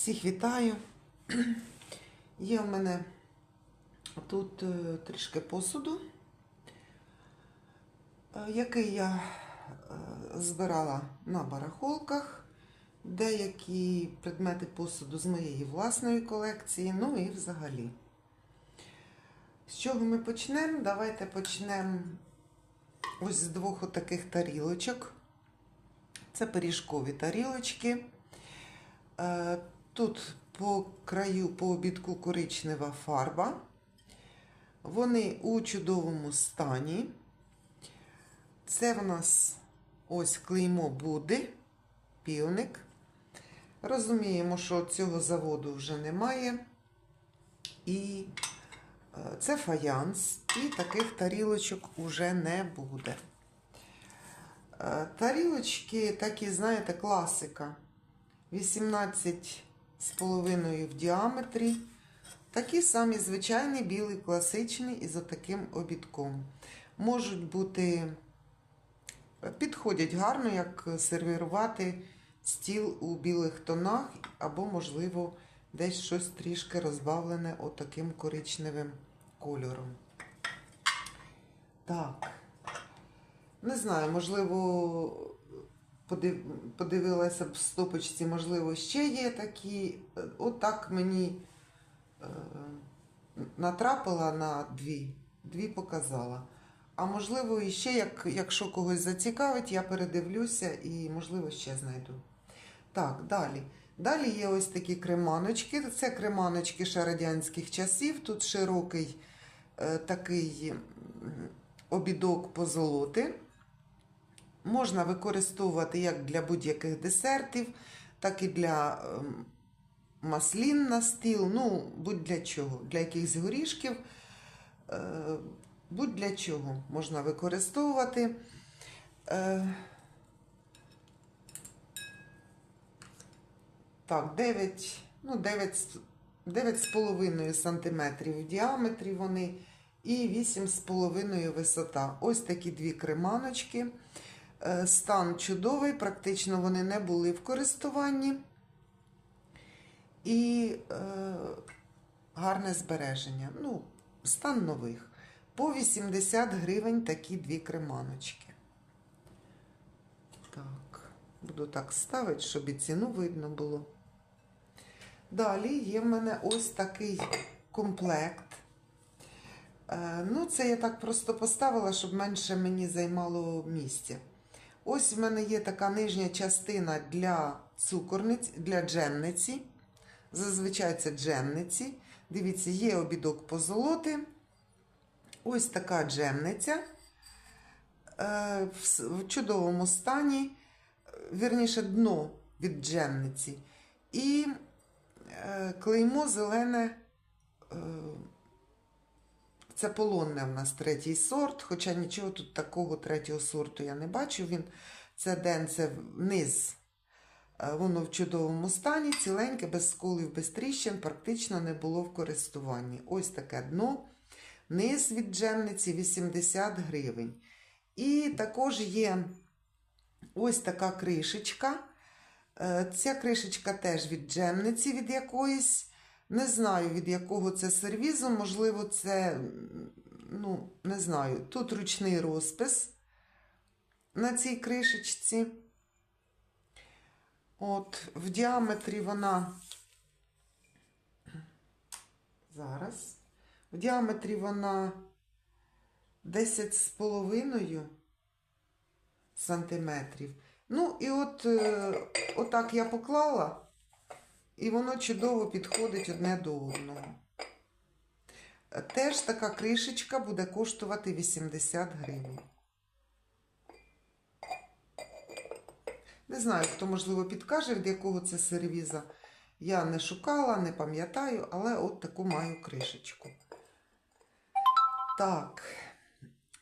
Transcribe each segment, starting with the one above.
Всіх вітаю. Є в мене тут е, трішки посуду, е, який я е, збирала на барахолках. Деякі предмети посуду з моєї власної колекції, ну і взагалі. З чого ми почнемо? Давайте почнемо ось з двох отаких тарілочок. Це пиріжкові тарілочки. Тут по краю, по обідку коричнева фарба. Вони у чудовому стані. Це в нас ось клеймо буде, півник. Розуміємо, що цього заводу вже немає. І е, це фаянс, і таких тарілочок уже не буде. Е, Тарілочки такі, знаєте, класика. 18 з половиною в діаметрі. Такі самі звичайні, білий, класичний із отаким обідком. Можуть бути, підходять гарно, як сервірувати стіл у білих тонах, або, можливо, десь щось трішки розбавлене отаким коричневим кольором. Так. Не знаю, можливо. Подивилася б в стопочці, можливо, ще є такі. От так мені е... натрапила на дві, дві показала. А можливо, іще, як, якщо когось зацікавить, я передивлюся і, можливо, ще знайду. Так, далі. Далі є ось такі креманочки. Це креманочки ще радянських часів. Тут широкий е, такий обідок позолоти. Можна використовувати як для будь-яких десертів, так і для маслін на стіл, ну, будь-для чого. Для якихось горішків, будь-для чого можна використовувати. Так, 9, ну, 9, 9,5 см в діаметрі вони і 8,5 висота. Ось такі дві креманочки. Стан чудовий, практично вони не були в користуванні. І е, гарне збереження. Ну, стан нових. По 80 гривень такі дві креманочки. Так, буду так ставити, щоб і ціну видно було. Далі є в мене ось такий комплект. Е, ну, це я так просто поставила, щоб менше мені займало місця. Ось в мене є така нижня частина для цукорниць, для джемниці. Зазвичай це джемниці. Дивіться, є обідок позолоти. Ось така джемниця е, в чудовому стані, вірніше, дно від джемниці. І е, клеймо зелене. Е, це полонне в нас третій сорт, хоча нічого тут такого третього сорту я не бачу. Він це ден, це вниз. Воно в чудовому стані, ціленьке, без сколів, без тріщин, практично не було в користуванні. Ось таке дно. Низ від джемниці 80 гривень. І також є ось така кришечка. Ця кришечка теж від джемниці від якоїсь. Не знаю, від якого це сервізу, можливо, це, ну, не знаю, тут ручний розпис на цій кришечці. От, в діаметрі вона. Зараз. В діаметрі вона 10,5 сантиметрів. Ну, і от, отак я поклала. І воно чудово підходить одне до одного. Теж така кришечка буде коштувати 80 гривень. Не знаю, хто, можливо, підкаже, від якого це сервіза. Я не шукала, не пам'ятаю, але от таку маю кришечку. Так,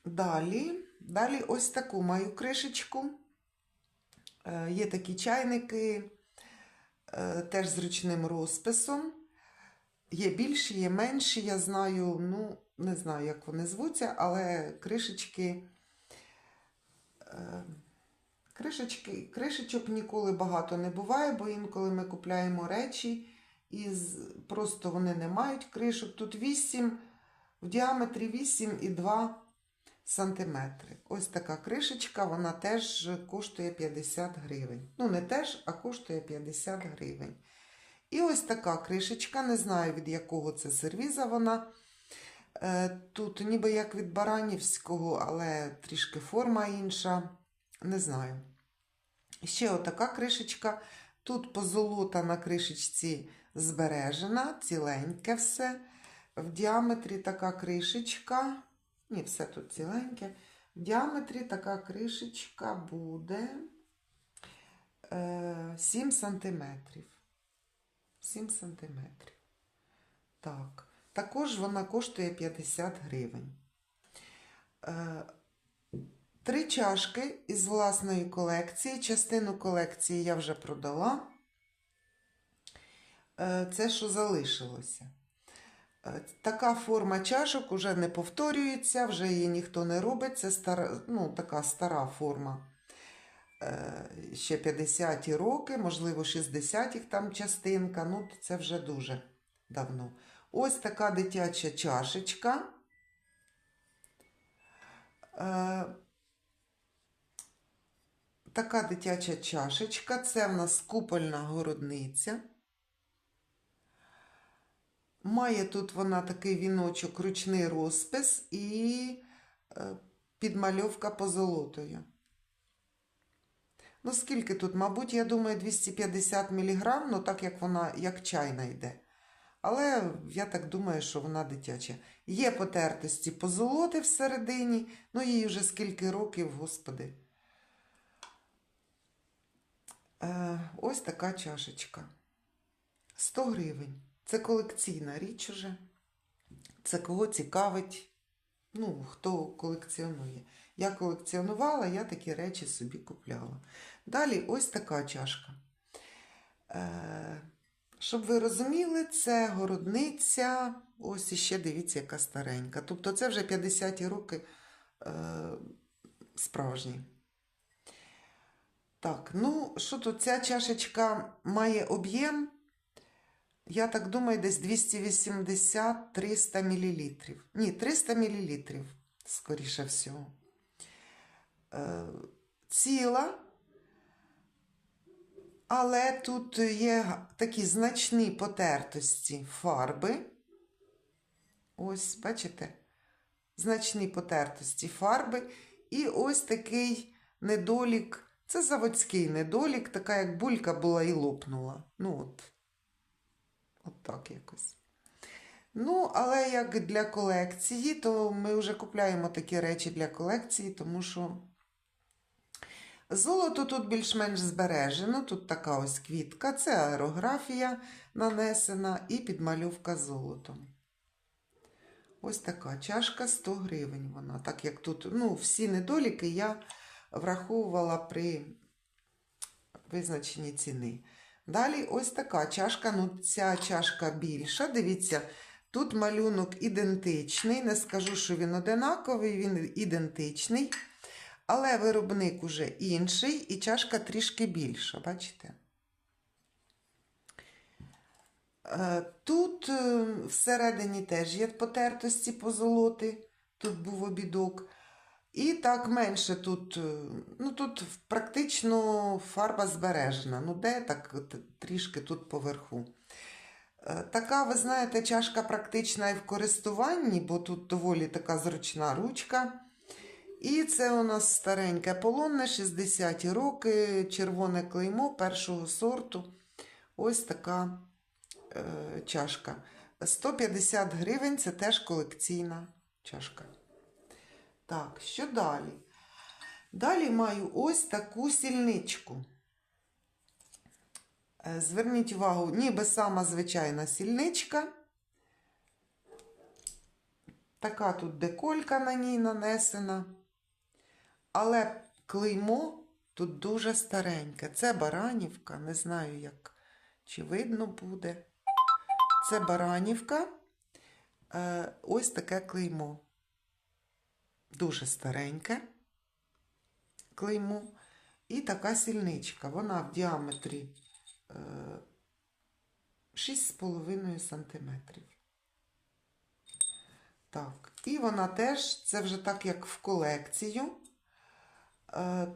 далі. Далі ось таку маю кришечку. Є такі чайники теж з ручним розписом. Є більші, є менші, я знаю, ну, не знаю, як вони звуться, але кришечки Кришечки, кришечок ніколи багато не буває, бо інколи ми купляємо речі і просто вони не мають кришок. Тут 8, в діаметрі 8,2 сантиметри. Ось така кришечка, вона теж коштує 50 гривень. Ну, не теж, а коштує 50 гривень. І ось така кришечка, не знаю від якого це сервіза вона. Е, Тут ніби як від Баранівського, але трішки форма інша. Не знаю. Ще отака кришечка. Тут позолота на кришечці збережена, ціленьке все. В діаметрі така кришечка. Ні, все тут ціленьке. В діаметрі така кришечка буде е, 7 сантиметрів. 7 сантиметрів. Так. Також вона коштує 50 гривень. Е, Три чашки із власної колекції. Частину колекції я вже продала. Е, Це, що залишилося. Е, Така форма чашок уже не повторюється, вже її ніхто не робить. Це стара, ну, така стара форма. Е, Ще 50-ті роки, можливо, 60-х там частинка. Ну, це вже дуже давно. Ось така дитяча чашечка. Е, Така дитяча чашечка. Це в нас купольна городниця. Має тут вона такий віночок, ручний розпис і е, підмальовка позолотою. Ну, скільки тут? Мабуть, я думаю, 250 мг, ну так як вона як чайна йде. Але я так думаю, що вона дитяча. Є потертості позолоти всередині, ну їй вже скільки років, господи. Е, ось така чашечка. 100 гривень. Це колекційна річ уже. Це кого цікавить, ну, хто колекціонує. Я колекціонувала, я такі речі собі купляла. Далі ось така чашка. Е, щоб ви розуміли, це городниця. Ось іще дивіться, яка старенька. Тобто це вже 50-ті роки е, справжні. Так, ну що тут? Ця чашечка має об'єм, я так думаю, десь 280-300 мл. Ні, 300 мл, скоріше всього. Е, ціла, але тут є такі значні потертості фарби. Ось, бачите? Значні потертості фарби. І ось такий недолік. Це заводський недолік, така як булька була і лопнула. Ну от. От так якось. Ну, але як для колекції, то ми вже купляємо такі речі для колекції, тому що золото тут більш-менш збережено. Тут така ось квітка, це аерографія нанесена і підмальовка золотом. Ось така чашка 100 гривень вона. Так як тут ну, всі недоліки я враховувала при визначенні ціни. Далі ось така чашка. Ну, ця чашка більша. Дивіться, тут малюнок ідентичний. Не скажу, що він одинаковий, він ідентичний. Але виробник уже інший, і чашка трішки більша, бачите? Е, Тут е, всередині теж є потертості позолоти, тут був обідок. І так менше тут, е, ну тут практично фарба збережена. Ну, де так трішки тут поверху. Е, Така, ви знаєте, чашка практична і в користуванні, бо тут доволі така зручна ручка. І це у нас стареньке полонне, 60-ті роки, червоне клеймо першого сорту. Ось така е, чашка. 150 гривень це теж колекційна чашка. Так, що далі? Далі маю ось таку сільничку. Е, Зверніть увагу, ніби сама звичайна сільничка. Така тут деколька на ній нанесена. Але клеймо тут дуже стареньке. Це Баранівка, не знаю, як чи видно буде. Це Баранівка. Е, Ось таке клеймо. Дуже стареньке клеймо. І така сільничка. Вона в діаметрі е, 6,5 см. Так, і вона теж, це вже так, як в колекцію. Е,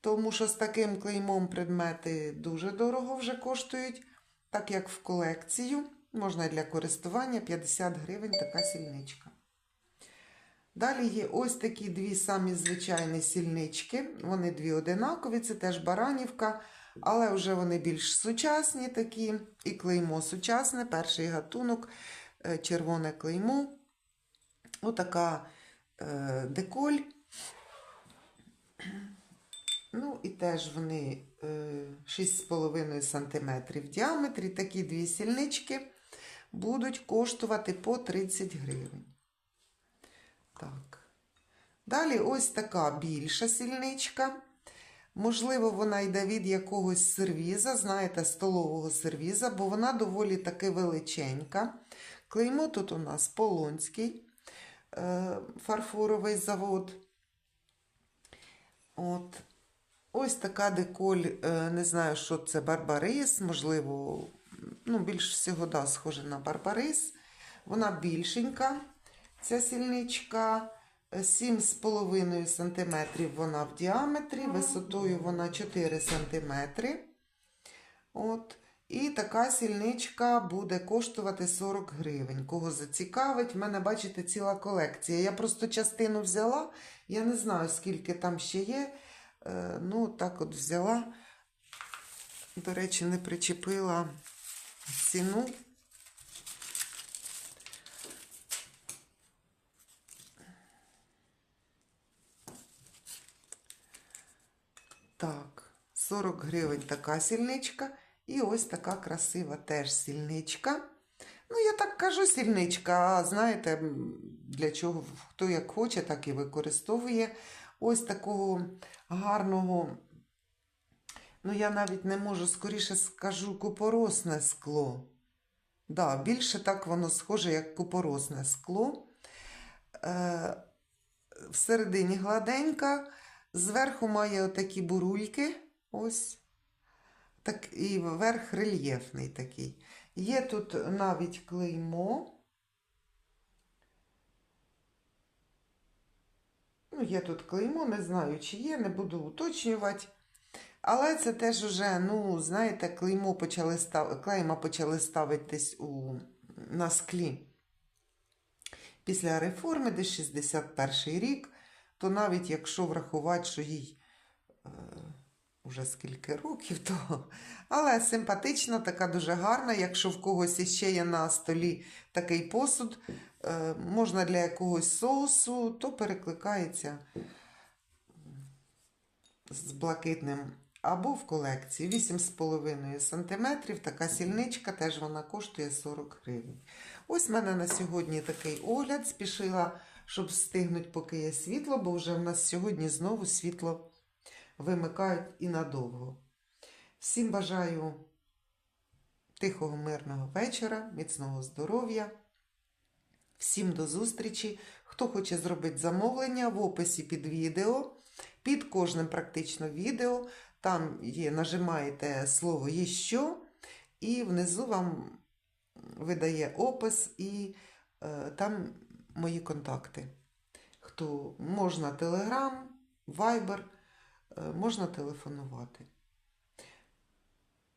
тому що з таким клеймом предмети дуже дорого вже коштують, так як в колекцію. Можна і для користування 50 гривень така сільничка. Далі є ось такі дві самі звичайні сільнички. Вони дві одинакові, це теж баранівка, але вже вони більш сучасні такі. І клеймо сучасне, перший гатунок, е, червоне клеймо. Отака е, деколь. Ну, і теж вони е, 6,5 см в діаметрі. Такі дві сільнички будуть коштувати по 30 гривень. Так. Далі ось така більша сільничка. Можливо, вона йде від якогось сервіза, знаєте, столового сервіза, бо вона доволі таки величенька. Клеймо тут у нас Полонський е, фарфоровий завод. От. Ось така деколь, е, не знаю, що це барбарис, можливо, ну, більш всього, да, схоже на барбарис. Вона більшенька, ця сільничка. 7,5 см вона в діаметрі, висотою вона 4 см. От. І така сільничка буде коштувати 40 гривень. Кого зацікавить, в мене, бачите, ціла колекція. Я просто частину взяла, я не знаю, скільки там ще є. Е, Ну, так от взяла. До речі, не причепила ціну. Так, 40 гривень така сільничка. І ось така красива теж сільничка. Ну, я так кажу сільничка, а знаєте, для чого хто як хоче, так і використовує. Ось такого гарного, ну, я навіть не можу, скоріше скажу, купоросне скло. Да, більше так воно схоже, як купоросне скло. Е, всередині гладенька, зверху має отакі бурульки. Ось. Так, і верх рельєфний такий. Є тут навіть клеймо. Ну, є тут клеймо, не знаю, чи є, не буду уточнювати. Але це теж уже, ну, знаєте, клеймо почали став... клейма почали ставитись у... на склі. Після реформи, десь 61 рік, то навіть якщо врахувати, що їй е, уже скільки років, то. Але симпатична, така дуже гарна. Якщо в когось іще є на столі такий посуд, е, можна для якогось соусу, то перекликається з блакитним. Або в колекції 8,5 см. Така сільничка, теж вона коштує 40 гривень. Ось в мене на сьогодні такий огляд. Спішила, щоб встигнути, поки є світло, бо вже в нас сьогодні знову світло вимикають і надовго. Всім бажаю тихого, мирного вечора, міцного здоров'я. Всім до зустрічі. Хто хоче зробити замовлення в описі під відео, під кожним практично відео. Там є, нажимаєте слово «Є що», і внизу вам видає опис і е, там мої контакти. Хто можна Viber, е, можна телефонувати.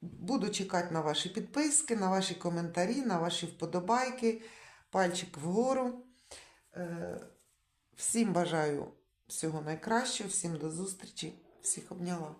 Буду чекати на ваші підписки, на ваші коментарі, на ваші вподобайки, пальчик вгору. Е, Всім бажаю всього найкращого, всім до зустрічі, всіх обняла.